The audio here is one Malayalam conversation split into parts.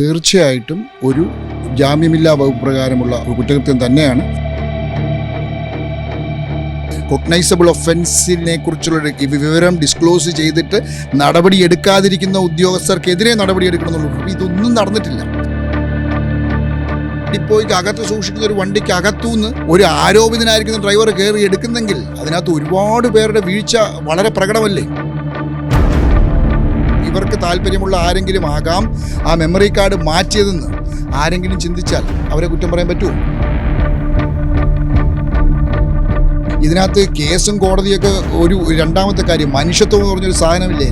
തീർച്ചയായിട്ടും ഒരു ജാമ്യമില്ലാ വകുപ്പ് പ്രകാരമുള്ള ഒരു കുറ്റകൃത്യം തന്നെയാണ്. കൊഗ്നൈസബിൾ ഒഫൻസിനെ കുറിച്ചുള്ള വിവരം ഡിസ്ക്ലോസ് ചെയ്തിട്ട് നടപടി എടുക്കാതിരിക്കുന്ന ഉദ്യോഗസ്ഥർക്കെതിരെ നടപടി എടുക്കണമെന്നുള്ളൂ ഇതൊന്നും നടന്നിട്ടില്ല. ഡിപ്പോയ്ക്ക് അകത്ത് സൂക്ഷിക്കുന്ന ഒരു വണ്ടിക്ക് അകത്തുനിന്ന് ഒരു ആരോപിതനായിരിക്കുന്ന ഡ്രൈവർ കയറി എടുക്കുന്നെങ്കിൽ അതിനകത്ത് ഒരുപാട് പേരുടെ വീഴ്ച വളരെ പ്രകടമല്ലേ? ഇവർക്ക് താല്പര്യമുള്ള ആരെങ്കിലും ആകാം ആ മെമ്മറി കാർഡ് മാറ്റിയതെന്ന് ആരെങ്കിലും ചിന്തിച്ചാൽ അവരെ കുറ്റം പറയാൻ പറ്റുമോ? ഇതിനകത്ത് കേസും കോടതിയൊക്കെ ഒരു രണ്ടാമത്തെ കാര്യം മനുഷ്യത്വം എന്ന് പറഞ്ഞൊരു സാധനമില്ലേ?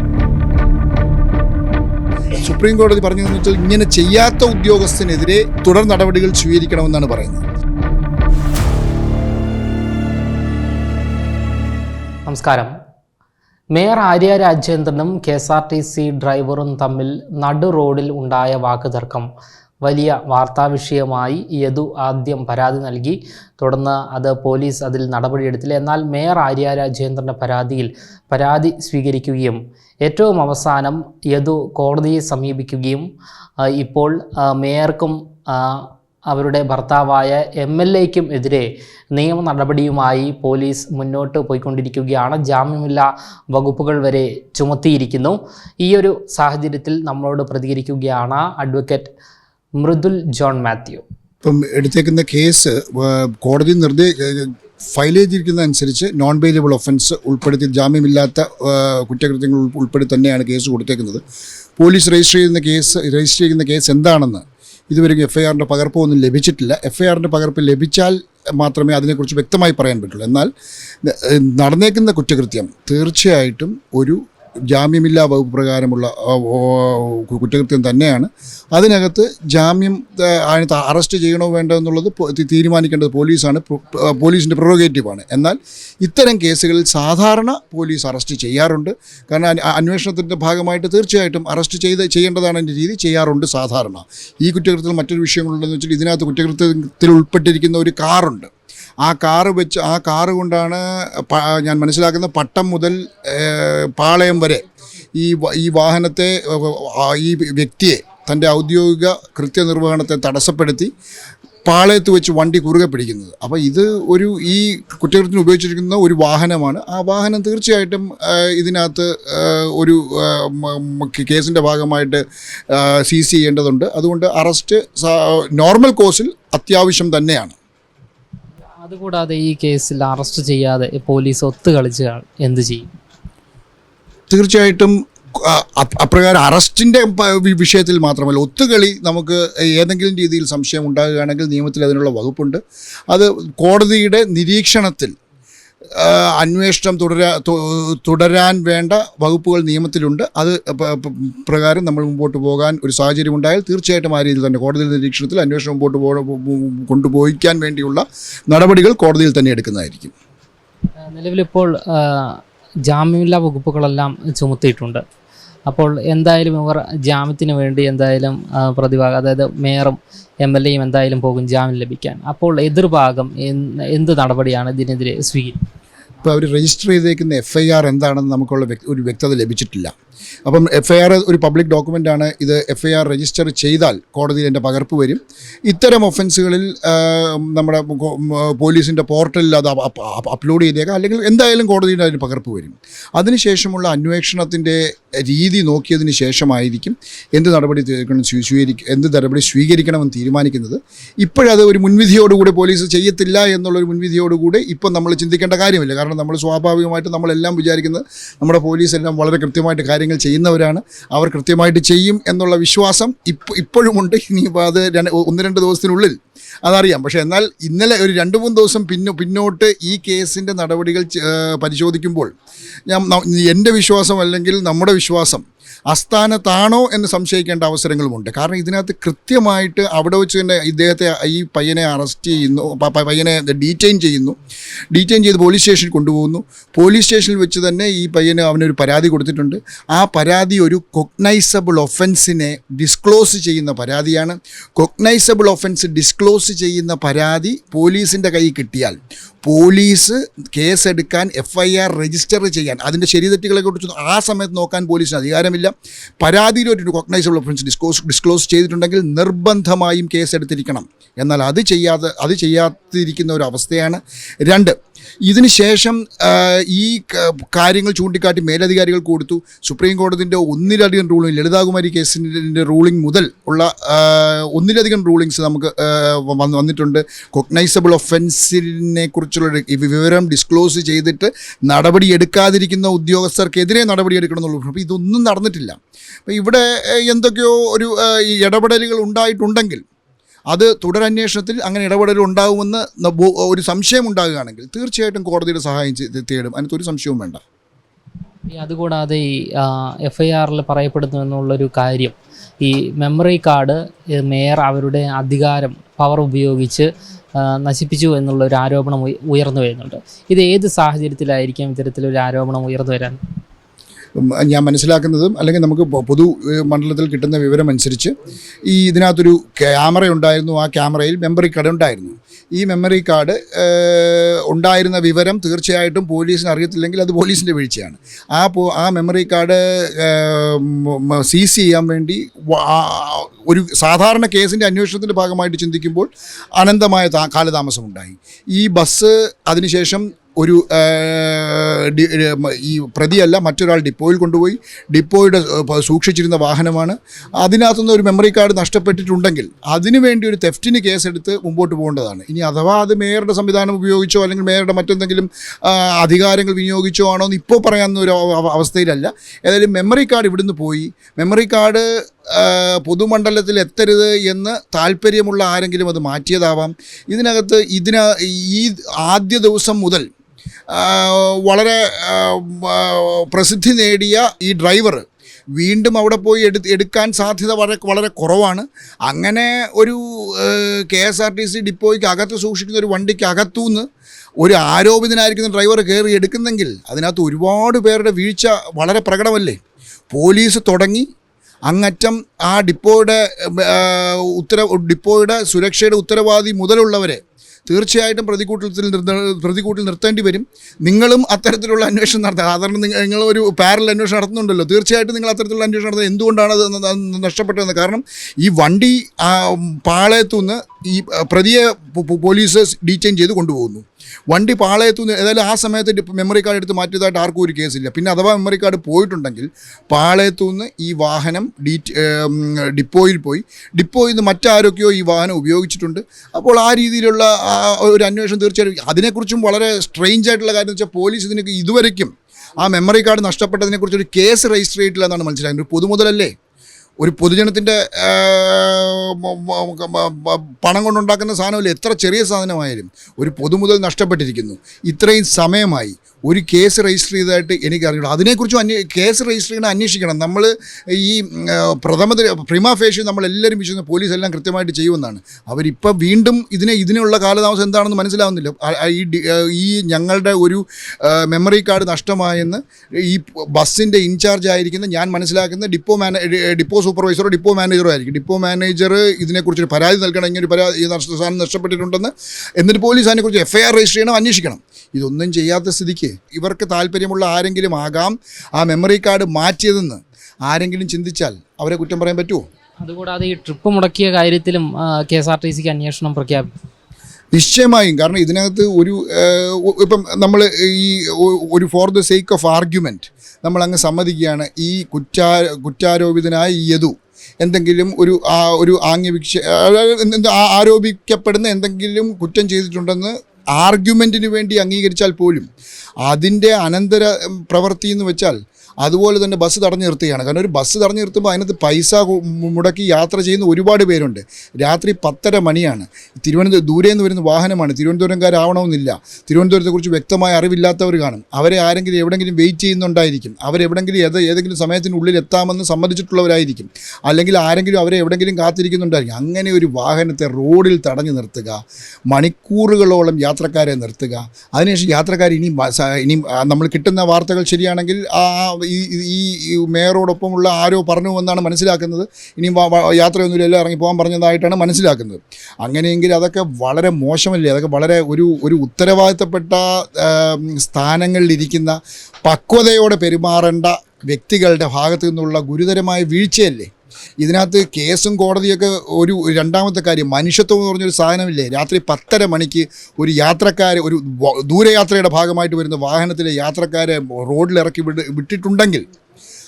സുപ്രീം കോടതി പറഞ്ഞതെന്ന് വെച്ചാൽ ഇങ്ങനെ ചെയ്യാത്ത ഉദ്യോഗസ്ഥനെതിരെ തുടർ നടപടികൾ സ്വീകരിക്കണമെന്നാണ് പറയുന്നത്. നമസ്കാരം. Mayor Arya രാജേന്ദ്രനും K S R T C ഡ്രൈവറും തമ്മിൽ നടു റോഡിൽ ഉണ്ടായ വാക്കുതർക്കം. വലിയ വാർത്താവിഷയമായി യദു ആദ്യം പരാതി നൽകി. തുടർന്ന് അത് പോലീസ് അതിൽ നടപടിയെടുത്തില്ല എന്നാൽ മേയർ ആര്യ രാജേന്ദ്രന്റെ പരാതിയിൽ പരാതി സ്വീകരിക്കുകയും ഏറ്റവും അവസാനം യദു കോടതിയെ സമീപിക്കുകയും ഇപ്പോൾ മേയർക്കും അവരുടെ ഭർത്താവായ എം എൽ എക്കും എതിരെ നിയമ നടപടിയുമായി പോലീസ് മുന്നോട്ട് പോയിക്കൊണ്ടിരിക്കുകയാണ്. ജാമ്യമില്ല വകുപ്പുകൾ വരെ ചുമത്തിയിരിക്കുന്നു. ഈ ഒരു സാഹചര്യത്തിൽ നമ്മളോട് പ്രതികരിക്കുകയാണ് അഡ്വക്കേറ്റ് മൃദുൽ ജോൺ മാത്യു. ഇപ്പം എടുത്തേക്കുന്ന കേസ് കോടതി നിർദ്ദേശ ഫയൽ ചെയ്തിരിക്കുന്ന അനുസരിച്ച് നോൺ ബെയിലബിൾ ഒഫൻസ് ഉൾപ്പെടുത്തി ജാമ്യമില്ലാത്ത കുറ്റകൃത്യങ്ങൾ ഉൾ- ഉൾപ്പെടുത്തി തന്നെയാണ് കേസ് കൊടുത്തേക്കുന്നത്. പോലീസ് രജിസ്റ്റർ ചെയ്യുന്ന കേസ് രജിസ്റ്റർ ചെയ്യുന്ന കേസ് എന്താണെന്ന് ഇതുവരെ എഫ് ഐ ആറിന്റെ പകർപ്പ് ഒന്നും ലഭിച്ചിട്ടില്ല. എഫ് ഐ ആറിന്റെ പകർപ്പ് ലഭിച്ചാൽ മാത്രമേ അതിനെക്കുറിച്ച് വ്യക്തമായി പറയാൻ പറ്റുള്ളൂ. എന്നാൽ നടന്നേക്കുന്ന കുറ്റകൃത്യം തീർച്ചയായിട്ടും ഒരു ജാമ്യമില്ലാ വകുപ്പ് പ്രകാരമുള്ള കുറ്റകൃത്യം തന്നെയാണ്. അതിനകത്ത് ജാമ്യം അതിനകത്ത് അറസ്റ്റ് ചെയ്യണോ വേണ്ടോ എന്നുള്ളത് തീരുമാനിക്കേണ്ടത് പോലീസാണ് പോലീസിന്റെ പ്രൊറോഗേറ്റീവാണ്. എന്നാൽ ഇത്തരം കേസുകളിൽ സാധാരണ പോലീസ് അറസ്റ്റ് ചെയ്യാറുണ്ട്. കാരണം അന്വ- അന്വേഷണത്തിന്റെ ഭാഗമായിട്ട് തീർച്ചയായിട്ടും അറസ്റ്റ് ചെയ്ത് ചെയ്യേണ്ടതാണ് എന്റെ രീതി ചെയ്യാറുണ്ട് സാധാരണ. ഈ കുറ്റകൃത്യത്തിൽ മറ്റൊരു വിഷയങ്ങളുണ്ടെന്ന് വെച്ചാൽ ഇതിനകത്ത് കുറ്റകൃത്യത്തിൽ ഉൾപ്പെട്ടിരിക്കുന്ന ഒരു കാറുണ്ട്. ആ കാറ് വെച്ച് ആ കാറ് കൊണ്ടാണ് ഞാൻ മനസ്സിലാക്കുന്ന പട്ടം മുതൽ പാളയം വരെ ഈ ഈ വാഹനത്തെ ഈ വ്യക്തിയെ തന്റെ ഔദ്യോഗിക കൃത്യനിർവഹണത്തെ തടസ്സപ്പെടുത്തി പാളയത്ത് വെച്ച് വണ്ടി കുറുകെ പിടിക്കുന്നത്. അപ്പോൾ ഇത് ഒരു ഈ കുറ്റകൃത്യത്തിന് ഉപയോഗിച്ചിരിക്കുന്ന ഒരു വാഹനമാണ്. ആ വാഹനം തീർച്ചയായിട്ടും ഇതിനകത്ത് ഒരു കേസിന്റെ ഭാഗമായിട്ട് സീസ് ചെയ്യേണ്ടതുണ്ട്. അതുകൊണ്ട് അറസ്റ്റ് നോർമൽ കോഴ്സിൽ അത്യാവശ്യം തന്നെയാണ്. അതുകൂടാതെ ഈ കേസിൽ അറസ്റ്റ് ചെയ്യാതെ പോലീസ് ഒത്തു കളിച്ച് എന്ത് ചെയ്യും? തീർച്ചയായിട്ടും അപ്രകാരം അറസ്റ്റിന്റെ വിഷയത്തിൽ മാത്രമല്ല ഒത്തുകളി നമുക്ക് ഏതെങ്കിലും രീതിയിൽ സംശയം ഉണ്ടാകുകയാണെങ്കിൽ നിയമത്തിൽ അതിനുള്ള വകുപ്പുണ്ട്. അത് കോടതിയുടെ നിരീക്ഷണത്തിൽ അന്വേഷണം തുടരാ തുടരാൻ വേണ്ട വകുപ്പുകൾ നിയമത്തിലുണ്ട്. അത് പ്രകാരം നമ്മൾ മുമ്പോട്ട് പോകാൻ ഒരു സാഹചര്യം ഉണ്ടായാൽ തീർച്ചയായിട്ടും ആ രീതിയിൽ തന്നെ കോടതി നിരീക്ഷണത്തിൽ അന്വേഷണം മുമ്പോട്ട് പോ കൊണ്ടുപോയിക്കാൻ വേണ്ടിയുള്ള നടപടികൾ കോടതിയിൽ തന്നെ എടുക്കുന്നതായിരിക്കും. നിലവിലിപ്പോൾ ജാമ്യമില്ലാ വകുപ്പുകളെല്ലാം ചുമത്തിയിട്ടുണ്ട്. അപ്പോൾ എന്തായാലും ഇവർ ജാമ്യത്തിന് വേണ്ടി എന്തായാലും പ്രതിഭാഗം അതായത് മേയറും എം എൽ എയും എന്തായാലും പോകും ജാമ്യം ലഭിക്കാൻ. അപ്പോൾ എതിർഭാഗം എന്ത് നടപടിയാണ് ഇതിനെതിരെ സ്വീകരിക്കുന്നത് ഇപ്പോൾ അവർ രജിസ്റ്റർ ചെയ്തേക്കുന്ന എഫ് ഐ ആർ എന്താണെന്ന് നമുക്കുള്ള ഒരു വ്യക്തത ലഭിച്ചിട്ടില്ല. അപ്പം എഫ് ഐ ആർ ഒരു പബ്ലിക് ഡോക്യുമെന്റ് ആണ്. ഇത് എഫ് ഐ ആർ രജിസ്റ്റർ ചെയ്താൽ കോടതിയിൽ എന്റെ പകർപ്പ് വരും. ഇത്തരം ഒഫൻസുകളിൽ നമ്മുടെ പോലീസിന്റെ പോർട്ടലിൽ അത് അപ്- അപ്- അപ് അപ്ലോഡ് ചെയ്തേക്കാം. അല്ലെങ്കിൽ എന്തായാലും കോടതിയുടെ അതിന് പകർപ്പ് വരും. അതിനുശേഷമുള്ള അന്വേഷണത്തിന്റെ രീതി നോക്കിയതിന് ശേഷമായിരിക്കും എന്ത് നടപടി സ്വീകരിക്കും സ്വീ- സ്വീകരിക്ക എന്ത് നടപടി സ്വീകരിക്കണമെന്ന് തീരുമാനിക്കുന്നത്. ഇപ്പോഴത് ഒരു മുൻവിധിയോടുകൂടി പോലീസ് ചെയ്യത്തില്ല എന്നുള്ളൊരു മുൻവിധിയോടുകൂടി ഇപ്പം നമ്മൾ ചിന്തിക്കേണ്ട കാര്യമില്ല. കാരണം നമ്മൾ സ്വാഭാവികമായിട്ട് നമ്മളെല്ലാം വിചാരിക്കുന്നത് നമ്മുടെ പോലീസ് എല്ലാം വളരെ കൃത്യമായിട്ട് കാര്യങ്ങൾ ചെയ്യുന്നവരാണ്. അവർ കൃത്യമായിട്ട് ചെയ്യും എന്നുള്ള വിശ്വാസം ഇപ്പോൾ ഇപ്പോഴുമുണ്ട്. ഇനിയിപ്പോൾ അത് ഒന്ന് രണ്ട് ദിവസത്തിനുള്ളിൽ അതറിയാം. പക്ഷേ എന്നാൽ ഇന്നലെ ഒരു രണ്ട് മൂന്ന് ദിവസം പിന്നോ പിന്നോട്ട് ഈ കേസിന്റെ നടപടികൾ പരിശോധിക്കുമ്പോൾ ഞാൻ എന്റെ വിശ്വാസം അല്ലെങ്കിൽ നമ്മുടെ വിശ്വാസം അസ്ഥാനത്താണോ എന്ന് സംശയിക്കേണ്ട അവസരങ്ങളുമുണ്ട്. കാരണം ഇതിനകത്ത് കൃത്യമായിട്ട് അവിടെ വെച്ച് തന്നെ ഇദ്ദേഹത്തെ ഈ പയ്യനെ അറസ്റ്റ് ചെയ്യുന്നു പയ്യനെ ഡീറ്റെയിൻ ചെയ്യുന്നു. ഡീറ്റെയിൻ ചെയ്ത് പോലീസ് സ്റ്റേഷനിൽ കൊണ്ടുപോകുന്നു. പോലീസ് സ്റ്റേഷനിൽ വെച്ച് തന്നെ ഈ പയ്യന് അവനൊരു പരാതി കൊടുത്തിട്ടുണ്ട്. ആ പരാതി ഒരു കൊഗ്നൈസബിൾ ഒഫൻസിനെ ഡിസ്ക്ലോസ് ചെയ്യുന്ന പരാതിയാണ്. കൊഗ്നൈസബിൾ ഒഫൻസ് ഡിസ്ക്ലോസ് ചെയ്യുന്ന പരാതി പോലീസിന്റെ കയ്യിൽ കിട്ടിയാൽ പോലീസ് കേസെടുക്കാൻ എഫ് ഐ ആർ രജിസ്റ്റർ ചെയ്യാൻ അതിന്റെ ശരിതെറ്റുകളെ കുറിച്ച് ആ സമയത്ത് നോക്കാൻ പോലീസിന് അധികാരമില്ല. പരാതിയിൽ ഒരു കൊഗ്നൈസബിൾ ഒഫൻസ് ഡിസ്ക്ലോസ് ഡിസ്ക്ലോസ് ചെയ്തിട്ടുണ്ടെങ്കിൽ നിർബന്ധമായും കേസ് എടുത്തിരിക്കണം. എന്നാൽ അത് ചെയ്യാതെ അത് ചെയ്യാതിരിക്കുന്ന ഒരു അവസ്ഥയാണ്. രണ്ട് ഇതിന് ശേഷം ആ, ഈ കാര്യങ്ങൾ ചൂണ്ടിക്കാട്ടി മേലധികാരികൾ കൊടുത്തു. സുപ്രീം കോടതിന്റെ ഒന്നിലധികം റൂളിംഗ് ലളിതാകുമാരി കേസിന്റെ റൂളിംഗ് മുതൽ ഉള്ള ഒന്നിലധികം റൂളിങ്സ് നമുക്ക് വന്നിട്ടുണ്ട്. കൊഗ്നൈസബിൾ ഒഫൻസിനെ കുറിച്ചുള്ള വിവരം ഡിസ്ക്ലോസ് ചെയ്തിട്ട് നടപടി എടുക്കാതിരിക്കുന്ന ഉദ്യോഗസ്ഥർക്കെതിരെ നടപടി എടുക്കണമെന്നുള്ളൂ. അപ്പോൾ ഇതൊന്നും നടന്നിട്ടില്ല. അപ്പോൾ ഇവിടെ എന്തൊക്കെയോ ഒരു ഇടപെടലുകൾ ഉണ്ടായിട്ടുണ്ടെങ്കിൽ അത് തുടരന്വേഷണത്തിൽ അങ്ങനെ ഇടപെടൽ ഉണ്ടാകുമെന്ന് ഒരു സംശയം ഉണ്ടാകുകയാണെങ്കിൽ തീർച്ചയായിട്ടും കോടതിയുടെ സഹായം തേടും. അതിനകത്ത് ഒരു സംശയവും വേണ്ട. അതുകൂടാതെ ഈ എഫ് ഐ ആറിൽ പറയപ്പെടുന്നു എന്നുള്ളൊരു കാര്യം ഈ മെമ്മറി കാർഡ് മേയർ അവരുടെ അധികാരം പവർ ഉപയോഗിച്ച് നശിപ്പിച്ചു എന്നുള്ളൊരു ആരോപണം ഉയർന്നു വരുന്നുണ്ട്. ഇത് ഏത് സാഹചര്യത്തിലായിരിക്കും ഇത്തരത്തിലൊരു ആരോപണം ഉയർന്നു വരാൻ? ഞാൻ മനസ്സിലാക്കുന്നതും അല്ലെങ്കിൽ നമുക്ക് പൊതു മണ്ഡലത്തിൽ കിട്ടുന്ന വിവരം അനുസരിച്ച് ഈ ഇതിനകത്തൊരു ക്യാമറ ഉണ്ടായിരുന്നു ആ ക്യാമറയിൽ മെമ്മറി കാർഡ് ഉണ്ടായിരുന്നു. ഈ മെമ്മറി കാർഡ് ഉണ്ടായിരുന്ന വിവരം തീർച്ചയായിട്ടും പോലീസിന് അറിയത്തില്ലെങ്കിൽ അത് പോലീസിന്റെ വീഴ്ചയാണ്. ആ പോ ആ മെമ്മറി കാർഡ് സീസ് ചെയ്യാൻ വേണ്ടി ഒരു സാധാരണ കേസിന്റെ അന്വേഷണത്തിന്റെ ഭാഗമായിട്ട് ചിന്തിക്കുമ്പോൾ അനന്തമായ കാലതാമസമുണ്ടായി. ഈ ബസ് അതിനുശേഷം ഒരു ഈ പ്രതിയല്ല മറ്റൊരാൾ ഡിപ്പോയിൽ കൊണ്ടുപോയി. ഡിപ്പോയുടെ സൂക്ഷിച്ചിരുന്ന വാഹനമാണ്. അതിനകത്തുനിന്ന് ഒരു മെമ്മറി കാർഡ് നഷ്ടപ്പെട്ടിട്ടുണ്ടെങ്കിൽ അതിനു വേണ്ടി ഒരു തെഫ്റ്റിന് കേസെടുത്ത് മുമ്പോട്ട് പോകേണ്ടതാണ്. ഇനി അഥവാ അത് മേയറുടെ സംവിധാനം ഉപയോഗിച്ചോ അല്ലെങ്കിൽ മേയറുടെ മറ്റെന്തെങ്കിലും അധികാരങ്ങൾ വിനിയോഗിച്ചോ ആണോ എന്ന് ഇപ്പോൾ പറയാവുന്ന ഒരു അവ- അവ- അവസ്ഥയിലല്ല. ഏതായാലും മെമ്മറി കാർഡ് ഇവിടുന്ന് പോയി. മെമ്മറി കാർഡ് പൊതുമണ്ഡലത്തിൽ എത്തരുത് എന്ന് താല്പര്യമുള്ള ആരെങ്കിലും അത് മാറ്റിയതാവാം. ഇതിനകത്ത് ഇതിന ഈ ആദ്യ ദിവസം മുതൽ വളരെ പ്രസിദ്ധി നേടിയ ഈ ഡ്രൈവർ വീണ്ടും അവിടെ പോയി എടു എടുക്കാൻ സാധ്യത വളരെ വളരെ കുറവാണ്. അങ്ങനെ ഒരു K S R T C ഡിപ്പോയ്ക്ക് അകത്ത് സൂക്ഷിക്കുന്ന ഒരു വണ്ടിക്ക് അകത്തുനിന്ന് ഒരു ആരോപിതനായിരിക്കുന്ന ഡ്രൈവർ കയറി എടുക്കുന്നെങ്കിൽ അതിനകത്ത് ഒരുപാട് പേരുടെ വീഴ്ച വളരെ പ്രകടമല്ലേ? പോലീസ് തുടങ്ങി. അങ്ങറ്റം ആ ഡിപ്പോയുടെ ഉത്തര ഡിപ്പോയുടെ സുരക്ഷയുടെ ഉത്തരവാദി മുതലുള്ളവരെ തീർച്ചയായിട്ടും പ്രതികൂട്ടത്തിൽ പ്രതികൂട്ടിൽ നിർത്തേണ്ടി വരും. നിങ്ങളും അത്തരത്തിലുള്ള അന്വേഷണം നടത്തുക സാധാരണ നിങ്ങൾ ഒരു പാരൽ അന്വേഷണം നടത്തുന്നുണ്ടല്ലോ. തീർച്ചയായിട്ടും നിങ്ങൾ അത്തരത്തിലുള്ള അന്വേഷണം നടത്തുന്നത് എന്തുകൊണ്ടാണ് അത് നഷ്ടപ്പെട്ടതെന്ന്. കാരണം ഈ വണ്ടി പാളയത്തുനിന്ന് ഈ പ്രതിയെ പോലീസ് ഡീറ്റെയിൻ ചെയ്ത് കൊണ്ടുപോകുന്നു. വണ്ടി പാളയത്തു നിന്ന് ഏതായാലും ആ സമയത്ത് മെമ്മറി കാർഡ് എടുത്ത് മാറ്റിയതായിട്ട് ആർക്കും ഒരു കേസില്ല പിന്നെ അഥവാ മെമ്മറി കാർഡ് പോയിട്ടുണ്ടെങ്കിൽ പാളയത്തു നിന്ന് ഈ വാഹനം ഡീ ഡിപ്പോയിൽ പോയി. ഡിപ്പോയിൽ നിന്ന് മറ്റാരൊക്കെയോ ഈ വാഹനം ഉപയോഗിച്ചിട്ടുണ്ട്. അപ്പോൾ ആ രീതിയിലുള്ള ഒരു അന്വേഷണം തീർച്ചയായിട്ടും അതിനെക്കുറിച്ചും വളരെ സ്ട്രെയിഞ്ച് ആയിട്ടുള്ള കാര്യം എന്ന് വെച്ചാൽ പോലീസ് ഇതിനൊക്കെ ഇതുവരയ്ക്കും ആ മെമ്മറി കാർഡ് നഷ്ടപ്പെട്ടതിനെക്കുറിച്ച് ഒരു കേസ് രജിസ്റ്റർ ചെയ്തിട്ടില്ല എന്നാണ് മനസ്സിലായത്. ഒരു പൊതുമുതലല്ലേ? ഒരു പൊതുജനത്തിന്റെ പണം കൊണ്ടുണ്ടാക്കുന്ന സാധനമല്ല? എത്ര ചെറിയ സാധനമായാലും ഒരു പൊതുമുതൽ നഷ്ടപ്പെട്ടിരിക്കുന്നു. ഇത്രയും സമയമായി ഒരു കേസ് രജിസ്റ്റർ ചെയ്തതായിട്ട് എനിക്കറിയണം അതിനെക്കുറിച്ചും അന്വേ കേസ് രജിസ്റ്റർ ചെയ്യണം അന്വേഷിക്കണം. നമ്മൾ ഈ പ്രഥമ പ്രിമ ഫേഷ്യൽ നമ്മളെല്ലാവരും വിശ്വസിക്കുന്ന പോലീസ് എല്ലാം കൃത്യമായിട്ട് ചെയ്യുമെന്നാണ്. അവരിപ്പം വീണ്ടും ഇതിനെ ഇതിനുള്ള കാലതാമസം എന്താണെന്ന് മനസ്സിലാവുന്നില്ല. ഈ ഈ ഞങ്ങളുടെ ഒരു മെമ്മറി കാർഡ് നഷ്ടമായെന്ന് ഈ ബസ്സിന്റെ ഇൻചാർജ് ആയിരിക്കുന്ന ഞാൻ മനസ്സിലാക്കുന്ന ഡിപ്പോ മാനേ ഡിപ്പോ സൂപ്പർവൈസറോ ഡിപ്പോ മാനേജറോ ആയിരിക്കും. ഡിപ്പോ മാനേജർ ഇതിനെക്കുറിച്ച് പരാതി നൽകണം. ഇങ്ങനെ ഒരു പരാതി സാധനം നഷ്ടപ്പെട്ടിട്ടുണ്ടെന്ന് എന്നിട്ട് പോലീസ് അതിനെക്കുറിച്ച് എഫ് ഐ ആർ രജിസ്റ്റർ ചെയ്യണം അന്വേഷിക്കണം. ഇതൊന്നും ചെയ്യാത്ത സ്ഥിതിക്ക് ഇവർക്ക് താല്പര്യമുള്ള ആരെങ്കിലും ആകാം. ആ മെമ്മറി കാർഡ് മാറ്റിയതെന്ന് ആരെങ്കിലും ചിന്തിച്ചാൽ അവരെ കുറ്റം പറയാൻ പറ്റുമോ? അതുകൂടാതെ ഈ ട്രിപ്പ് മുടക്കിയ കാര്യത്തിലും കെ എസ് ആർ ടി സിക്ക് അന്വേഷണം പ്രഖ്യാപിക്കും നിശ്ചയമായും. കാരണം ഇതിനകത്ത് ഒരു ഇപ്പം നമ്മൾ ഈ ഒരു for the sake of argument നമ്മൾ അങ്ങ് സമ്മതിക്കുകയാണ്. ഈ കുറ്റാ കുറ്റാരോപിതനായ യദു എന്തെങ്കിലും ഒരു ആ ഒരു ആംഗ്യവിക്ഷ ആരോപിക്കപ്പെടുന്ന എന്തെങ്കിലും കുറ്റം ചെയ്തിട്ടുണ്ടെന്ന് ആർഗ്യുമെന്റിന് വേണ്ടി അംഗീകരിച്ചാൽ പോലും അതിന്റെ അനന്തര പ്രവൃത്തി എന്ന് വെച്ചാൽ അതുപോലെ തന്നെ ബസ് തടഞ്ഞു നിർത്തുകയാണ്. കാരണം ഒരു ബസ് തടഞ്ഞു നിർത്തുമ്പോൾ അതിനകത്ത് പൈസ മുടക്കി യാത്ര ചെയ്യുന്ന ഒരുപാട് പേരുണ്ട്. രാത്രി പത്തര മണിയാണ്. തിരുവനന്തപുരം ദൂരെ നിന്ന് വരുന്ന വാഹനമാണ്. തിരുവനന്തപുരംകാരാവണമെന്നില്ല. തിരുവനന്തപുരത്തെക്കുറിച്ച് വ്യക്തമായ അറിവില്ലാത്തവർ കാണും. അവരെ ആരെങ്കിലും എവിടെയെങ്കിലും വെയിറ്റ് ചെയ്യുന്നുണ്ടായിരിക്കും. അവരെവിടെങ്കിലും ഏത് ഏതെങ്കിലും സമയത്തിനുള്ളിൽ എത്താമെന്ന് സമ്മതിച്ചിട്ടുള്ളവരായിരിക്കും. അല്ലെങ്കിൽ ആരെങ്കിലും അവരെ എവിടെയെങ്കിലും കാത്തിരിക്കുന്നുണ്ടായിരിക്കും. അങ്ങനെ ഒരു വാഹനത്തെ റോഡിൽ തടഞ്ഞു നിർത്തുക മണിക്കൂറുകളോളം യാത്രക്കാരെ നിർത്തുക. അതിനുശേഷം യാത്രക്കാർ ഇനി ഇനി നമ്മൾ കിട്ടുന്ന വാർത്തകൾ ശരിയാണെങ്കിൽ ആ ഈ ഈ മേയറോടൊപ്പമുള്ള ആരോ പറഞ്ഞു എന്നാണ് മനസ്സിലാക്കുന്നത്. ഇനിയും യാത്രയൊന്നുമില്ല എല്ലാം ഇറങ്ങി പോകാൻ പറഞ്ഞതായിട്ടാണ് മനസ്സിലാക്കുന്നത്. അങ്ങനെയെങ്കിൽ അതൊക്കെ വളരെ മോശമല്ലേ? അതൊക്കെ വളരെ ഒരു ഒരു ഉത്തരവാദിത്തപ്പെട്ട സ്ഥാനങ്ങളിലിരിക്കുന്ന പക്വതയോടെ പെരുമാറേണ്ട വ്യക്തികളുടെ ഭാഗത്തു നിന്നുള്ള ഗുരുതരമായ വീഴ്ചയല്ലേ? ഇതിനകത്ത് കേസും കോടതിയൊക്കെ ഒരു രണ്ടാമത്തെ കാര്യം മനുഷ്യത്വം എന്ന് പറഞ്ഞൊരു സാധനമില്ലേ? രാത്രി പത്തര മണിക്ക് ഒരു യാത്രക്കാർ ഒരു ദൂരയാത്രയുടെ ഭാഗമായിട്ട് വരുന്ന വാഹനത്തിലെ യാത്രക്കാരെ റോഡിലിറക്കി വിട് വിട്ടിട്ടുണ്ടെങ്കിൽ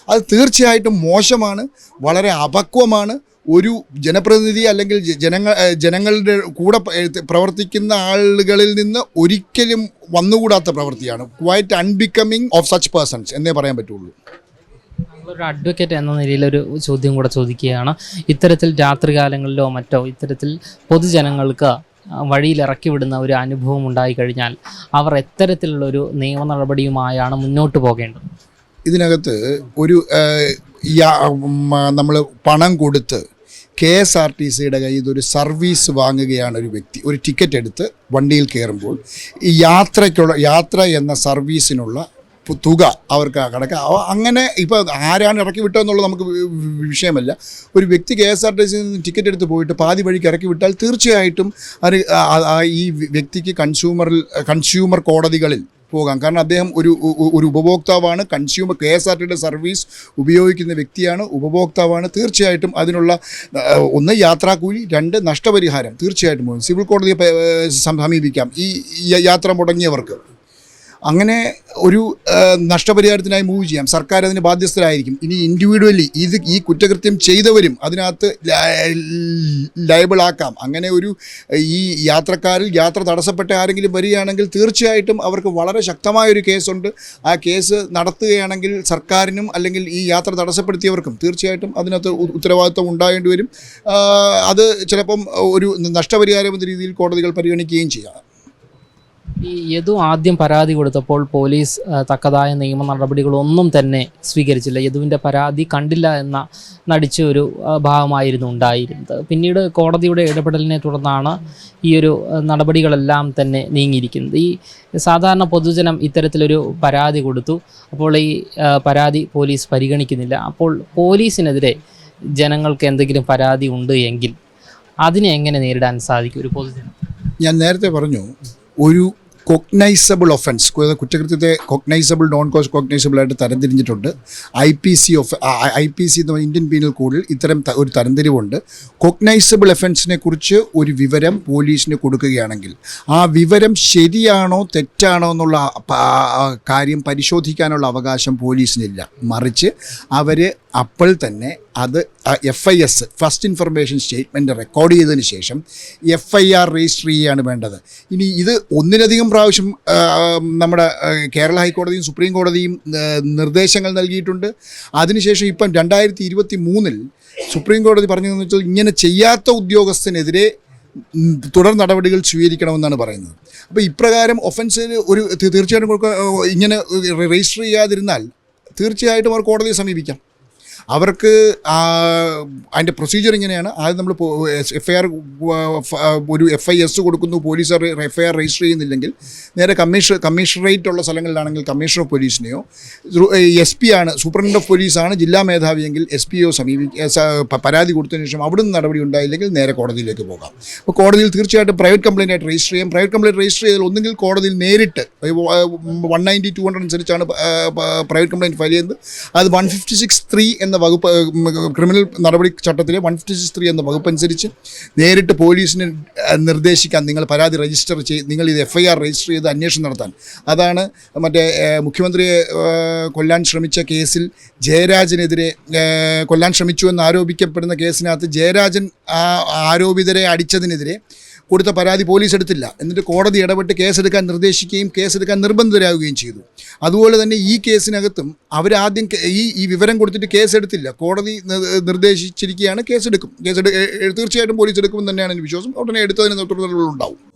അത് തീർച്ചയായിട്ടും മോശമാണ് വളരെ അപക്വമാണ്. ഒരു ജനപ്രതിനിധി അല്ലെങ്കിൽ ജനങ്ങൾ ജനങ്ങളുടെ കൂടെ പ്രവർത്തിക്കുന്ന ആളുകളിൽ നിന്ന് ഒരിക്കലും വന്നുകൂടാത്ത പ്രവൃത്തിയാണ്. Quite unbecoming of such persons എന്നേ പറയാൻ പറ്റുള്ളൂ. നമ്മളൊരു അഡ്വക്കേറ്റ് എന്ന നിലയിൽ ഒരു ചോദ്യം കൂടെ ചോദിക്കുകയാണ്. ഇത്തരത്തിൽ രാത്രികാലങ്ങളിലോ മറ്റോ ഇത്തരത്തിൽ പൊതുജനങ്ങൾക്ക് വഴിയിൽ ഇറക്കി വിടുന്ന ഒരു അനുഭവം ഉണ്ടായി കഴിഞ്ഞാൽ അവർ എത്തരത്തിലുള്ള ഒരു നിയമ നടപടിയുമായാണ് മുന്നോട്ട് പോകേണ്ടത്. ഇതിനകത്ത് ഒരു നമ്മൾ പണം കൊടുത്ത് കെ എസ് ആർ ടി സിയുടെ കയ്യിൽ ഒരു സർവീസ് വാങ്ങുകയാണ് ഒരു വ്യക്തി. ഒരു ടിക്കറ്റ് എടുത്ത് വണ്ടിയിൽ കയറുമ്പോൾ ഈ യാത്രയ്ക്കുള്ള യാത്ര എന്ന സർവീസിനുള്ള തുക അവർക്ക് കണക്ക്. അങ്ങനെ ഇപ്പോൾ ആരാണ് ഇറക്കി വിട്ടതെന്നുള്ളത് നമുക്ക് വിഷയമല്ല. ഒരു വ്യക്തി കെ എസ് ആർ ടി സിയിൽ നിന്ന് ടിക്കറ്റ് എടുത്ത് പോയിട്ട് പാതി വഴിക്ക് ഇറക്കി വിട്ടാൽ തീർച്ചയായിട്ടും ഈ വ്യക്തിക്ക് കൺസ്യൂമറിൽ കൺസ്യൂമർ കോടതികളിൽ പോകാം. കാരണം അദ്ദേഹം ഒരു ഒരു ഉപഭോക്താവാണ്. കൺസ്യൂമർ കെ എസ് ആർ ടിയുടെ സർവീസ് ഉപയോഗിക്കുന്ന വ്യക്തിയാണ്. ഉപഭോക്താവാണ്. തീർച്ചയായിട്ടും അതിനുള്ള ഒന്ന് യാത്രാക്കൂലി രണ്ട് നഷ്ടപരിഹാരം. തീർച്ചയായിട്ടും സിവിൽ കോടതിയെ സമീപിക്കാം. ഈ യാത്ര മുടങ്ങിയവർക്ക്. അങ്ങനെ ഒരു നഷ്ടപരിഹാരത്തിനായി മൂവ് ചെയ്യാം. സർക്കാർ അതിന് ബാധ്യസ്ഥരായിരിക്കും. ഇനി ഇൻഡിവിജ്വലി ഇത് ഈ കുറ്റകൃത്യം ചെയ്തവരും അതിനകത്ത് ലയബിൾ ആക്കാം. അങ്ങനെ ഒരു ഈ യാത്രക്കാരിൽ യാത്ര തടസ്സപ്പെട്ട ആരെങ്കിലും വരികയാണെങ്കിൽ തീർച്ചയായിട്ടും അവർക്ക് വളരെ ശക്തമായൊരു കേസുണ്ട്. ആ കേസ് നടത്തുകയാണെങ്കിൽ സർക്കാരിനും അല്ലെങ്കിൽ ഈ യാത്ര തടസ്സപ്പെടുത്തിയവർക്കും തീർച്ചയായിട്ടും അതിനകത്ത് ഉത്തരവാദിത്വം ഉണ്ടാകേണ്ടി വരും. അത് ചിലപ്പം ഒരു നഷ്ടപരിഹാരം എന്ന രീതിയിൽ കോടതികൾ പരിഗണിക്കുകയും ചെയ്യാം. ഈ യദു ആദ്യം പരാതി കൊടുത്തപ്പോൾ പോലീസ് തക്കതായ നിയമ നടപടികളൊന്നും തന്നെ സ്വീകരിച്ചില്ല. യദുവിന്റെ പരാതി കണ്ടില്ല എന്ന നടിച്ച ഒരു ഭാഗമായിരുന്നു ഉണ്ടായിരുന്നത്. പിന്നീട് കോടതിയുടെ ഇടപെടലിനെ തുടർന്നാണ് ഈ ഒരു നടപടികളെല്ലാം തന്നെ നീങ്ങിയിരിക്കുന്നത്. ഈ സാധാരണ പൊതുജനം ഇത്തരത്തിലൊരു പരാതി കൊടുത്തു. അപ്പോൾ ഈ പരാതി പോലീസ് പരിഗണിക്കുന്നില്ല. അപ്പോൾ പോലീസിനെതിരെ ജനങ്ങൾക്ക് എന്തെങ്കിലും പരാതി ഉണ്ട് എങ്കിൽ അതിനെ എങ്ങനെ നേരിടാൻ സാധിക്കും ഒരു പൊതുജനം? ഞാൻ നേരത്തെ പറഞ്ഞു ഒരു കൊഗ്നൈസബിൾ ഒഫൻസ് കുറ്റകൃത്യത്തെ കൊഗ്നൈസബിൾ നോൺ കോസ് കൊഗ്നൈസബിൾ ആയിട്ട് തരംതിരിഞ്ഞിട്ടുണ്ട്. I P C of I P C എന്ന് ഇന്ത്യൻ പീനൽ കോഡിൽ ഇത്തരം ഒരു തരംതിരിവുണ്ട്. കൊഗ്നൈസബിൾ ഒഫൻസിനെ കുറിച്ച് ഒരു വിവരം പോലീസിന് കൊടുക്കുകയാണെങ്കിൽ ആ വിവരം ശരിയാണോ തെറ്റാണോ എന്നുള്ള കാര്യം പരിശോധിക്കാനുള്ള അവകാശം പോലീസിനില്ല. മറിച്ച് അവർ അപ്പോൾ തന്നെ അത് F I S first information statement record ചെയ്തതിന് ശേഷം എഫ് ഐ ആർ രജിസ്റ്റർ ചെയ്യുകയാണ് വേണ്ടത്. ഇനി ഇത് ഒന്നിലധികം പ്രാവശ്യം നമ്മുടെ കേരള ഹൈക്കോടതിയും സുപ്രീം കോടതിയും നിർദ്ദേശങ്ങൾ നൽകിയിട്ടുണ്ട്. അതിനുശേഷം ഇപ്പം രണ്ടായിരത്തി ഇരുപത്തി മൂന്നിൽ സുപ്രീം കോടതി പറഞ്ഞതെന്ന് വെച്ചാൽ ഇങ്ങനെ ചെയ്യാത്ത ഉദ്യോഗസ്ഥനെതിരെ തുടർ നടപടികൾ സ്വീകരിക്കണമെന്നാണ് പറയുന്നത്. അപ്പോൾ ഇപ്രകാരം ഒഫൻസിന് ഒരു തീർച്ചയായിട്ടും ഇങ്ങനെ രജിസ്റ്റർ ചെയ്യാതിരുന്നാൽ തീർച്ചയായിട്ടും അവർ കോടതിയെ സമീപിക്കാം. അവർക്ക് അതിന്റെ പ്രൊസീജിയർ ഇങ്ങനെയാണ്. ആദ്യം നമ്മൾ എഫ് ഐ ആർ ഒരു എഫ് ഐ എസ് കൊടുക്കുന്നു. Police F I R register ചെയ്യുന്നില്ലെങ്കിൽ നേരെ കമ്മീഷൻ കമ്മീഷണറേറ്റ് ഉള്ള സ്ഥലങ്ങളിലാണെങ്കിൽ കമ്മീഷണർ ഓഫ് പോലീസിനെയോ എസ് പി ആണ് സൂപ്രണ്ട് ഓഫ് പോലീസാണ് ജില്ലാ മേധാവിയെങ്കിൽ എസ് പി ഒ സമീപി പരാതി കൊടുത്തതിന് ശേഷം അവിടുന്ന് നടപടി ഉണ്ടായില്ലെങ്കിൽ നേരെ കോടതിയിലേക്ക് പോകാം. അപ്പോൾ കോടതിയിൽ തീർച്ചയായിട്ടും പ്രൈവറ്റ് കംപ്ലയിന്റ് ആയിട്ട് രജിസ്റ്റർ ചെയ്യാം. പ്രൈവറ്റ് കംപ്ലയിന്റ് രജിസ്റ്റർ ചെയ്താൽ ഒന്നുകിൽ കോടതിയിൽ നേരിട്ട് വൺ നയന്റി ടു ഹൺഡ്രഡ് അനുസരിച്ചാണ് പ്രൈവറ്റ് കംപ്ലയിന്റ് ഫയൽ ചെയ്യുന്നത്. അത് വൺ ഫിഫ്റ്റി സിക്സ് ത്രീ എന്ന വകുപ്പ് ക്രിമിനൽ നടപടി ചട്ടത്തിലെ വൺ ഫിഫ്റ്റി സിക്സ് ത്രീ എന്ന വകുപ്പ് അനുസരിച്ച് നേരിട്ട് പോലീസിന് നിർദ്ദേശിക്കാൻ നിങ്ങൾ പരാതി രജിസ്റ്റർ ചെയ്ത് നിങ്ങൾ ഇത് എഫ് ഐ ആർ രജിസ്റ്റർ ചെയ്ത് അന്വേഷണം നടത്താൻ. അതാണ് മറ്റേ മുഖ്യമന്ത്രിയെ കൊല്ലാൻ ശ്രമിച്ച കേസിൽ ജയരാജനെതിരെ കൊല്ലാൻ ശ്രമിച്ചു എന്ന് ആരോപിക്കപ്പെടുന്ന കേസിനകത്ത് ജയരാജൻ ആരോപിതരെ അടിച്ചതിനെതിരെ കൊടുത്ത പരാതി പോലീസ് എടുത്തില്ല. എന്നിട്ട് കോടതി ഇടപെട്ട് കേസെടുക്കാൻ നിർദ്ദേശിക്കുകയും കേസെടുക്കാൻ നിർബന്ധിതരാകുകയും ചെയ്തു. അതുപോലെ തന്നെ ഈ കേസിനകത്തും അവരാദ്യം ഈ ഈ വിവരം കൊടുത്തിട്ട് കേസെടുത്തില്ല. കോടതി നിർദ്ദേശിച്ചിരിക്കുകയാണ് കേസെടുക്കും. എ- തീർച്ചയായിട്ടും പോലീസ് എടുക്കുമെന്ന് തന്നെയാണ് എന്റെ വിശ്വാസം. ഉടനെ എടുത്തതിന് തുടർന്നുണ്ടാവും